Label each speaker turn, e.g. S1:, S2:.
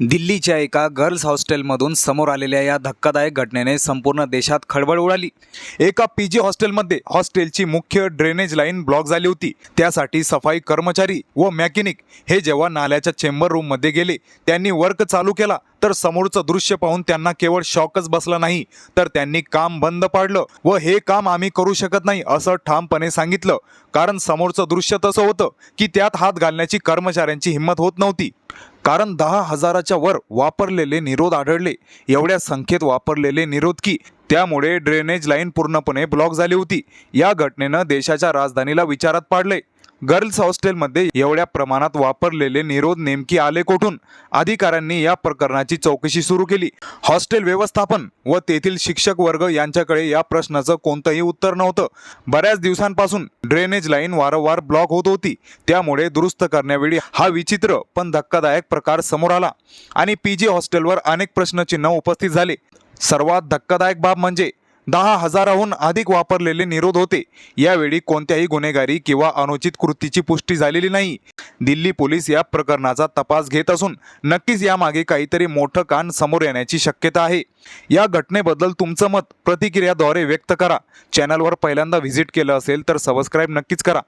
S1: दिल्लीच्या एका गर्ल्स हॉस्टेलमधून समोर आलेल्या या धक्कादायक घटनेने संपूर्ण देशात खळबळ उडाली. एका पी जी हॉस्टेलमध्ये हॉस्टेलची मुख्य ड्रेनेज लाईन ब्लॉक झाली होती. त्यासाठी सफाई कर्मचारी व मॅकॅनिक हे जेव्हा नाल्याच्या चेंबर रूममध्ये गेले त्यांनी वर्क चालू केला तर समोरचं दृश्य पाहून त्यांना केवळ शॉकच बसला नाही तर त्यांनी काम बंद पाडलं व हे काम आम्ही करू शकत नाही असं ठामपणे सांगितलं. कारण समोरचं दृश्य तसं होतं की त्यात हात घालण्याची कर्मचाऱ्यांची हिंमत होत नव्हती. कारण दहा हजाराच्या वर वापरलेले निरोध आढळले. एवढ्या संख्येत वापरलेले निरोध की त्यामुळे ड्रेनेज लाईन पूर्णपणे ब्लॉक झाली होती. या घटनेनं देशाच्या राजधानीला विचारात पाडले. गर्ल्स हॉस्टेलमध्ये एवढ्या प्रमाणात वापरलेले निरोध नेमकी आले कोठून? अधिकाऱ्यांनी या प्रकरणाची चौकशी सुरू केली. हॉस्टेल व्यवस्थापन व तेथील शिक्षक वर्ग यांच्याकडे या प्रश्नाचं कोणतंही उत्तर नव्हतं. बऱ्याच दिवसांपासून ड्रेनेज लाईन वारंवार ब्लॉक होत होती. त्यामुळे दुरुस्त करण्यावेळी हा विचित्र पण धक्कादायक प्रकार समोर आला आणि पी जी हॉस्टेलवर अनेक प्रश्नचिन्ह उपस्थित झाले. सर्वात धक्कादायक बाब म्हणजे दहा हजाराहून अधिक वापरलेले निरोध होते. यावेळी कोणत्याही गुन्हेगारी किंवा अनुचित कृतीची पुष्टी झालेली नाही. दिल्ली पोलीस या प्रकरणाचा तपास घेत असून नक्कीच यामागे काहीतरी मोठं कान समोर येण्याची शक्यता आहे. या घटनेबद्दल तुमचं मत प्रतिक्रियाद्वारे व्यक्त करा. चॅनलवर पहिल्यांदा व्हिजिट केलं असेल तर सबस्क्राईब नक्कीच करा.